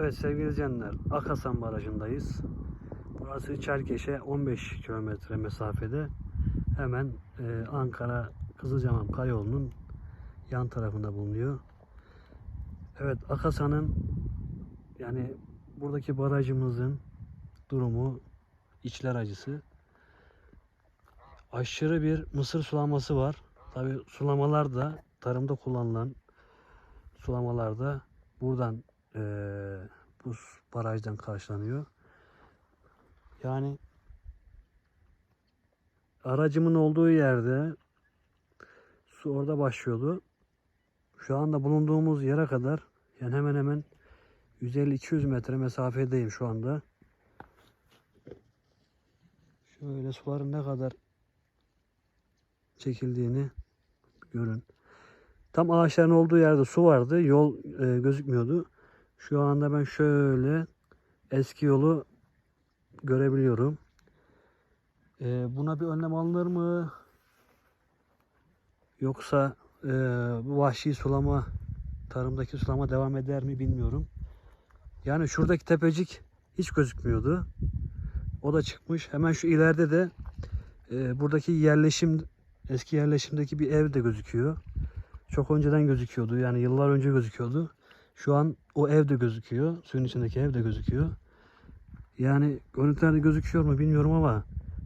Evet sevgili izleyenler Akasan Barajı'ndayız. Burası Çerkeş'e 15 kilometre mesafede. Hemen e, Ankara Kızılcamam Karayolu'nun yan tarafında bulunuyor. Evet Akasan'ın yani buradaki barajımızın durumu içler acısı. Aşırı bir mısır sulaması var. Tabi sulamalar da tarımda kullanılan sulamalar da buradan eee, bu barajdan karşılanıyor. Yani aracımın olduğu yerde su orada başlıyordu. Şu anda bulunduğumuz yere kadar yani hemen hemen 150-200 metre mesafedeyim şu anda. Şöyle suların ne kadar çekildiğini görün. Tam ağaçların olduğu yerde su vardı. Yol e, gözükmüyordu. Şu anda ben şöyle eski yolu görebiliyorum. E, buna bir önlem alınır mı? Yoksa e, bu vahşi sulama, tarımdaki sulama devam eder mi bilmiyorum. Yani şuradaki tepecik hiç gözükmüyordu. O da çıkmış. Hemen şu ileride de e, buradaki yerleşim, eski yerleşimdeki bir ev de gözüküyor. Çok önceden gözüküyordu. Yani yıllar önce gözüküyordu. Şu an o ev de gözüküyor. Suyun içindeki ev de gözüküyor. Yani görüntülerde gözüküyor mu bilmiyorum ama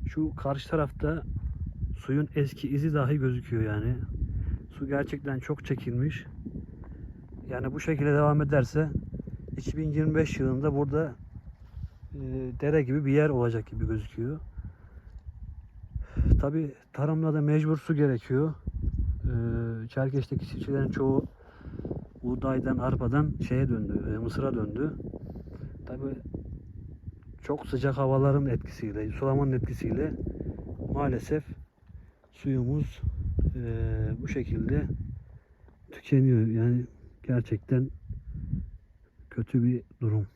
şu karşı tarafta suyun eski izi dahi gözüküyor yani. Su gerçekten çok çekilmiş. Yani bu şekilde devam ederse 2025 yılında burada e, dere gibi bir yer olacak gibi gözüküyor. Tabi tarımda da mecbur su gerekiyor. Ee, Çerkeş'teki çiftçilerin çoğu buğdaydan, arpadan şeye döndü, e, mısıra döndü. Tabi çok sıcak havaların etkisiyle, sulamanın etkisiyle maalesef suyumuz e, bu şekilde tükeniyor. Yani gerçekten kötü bir durum.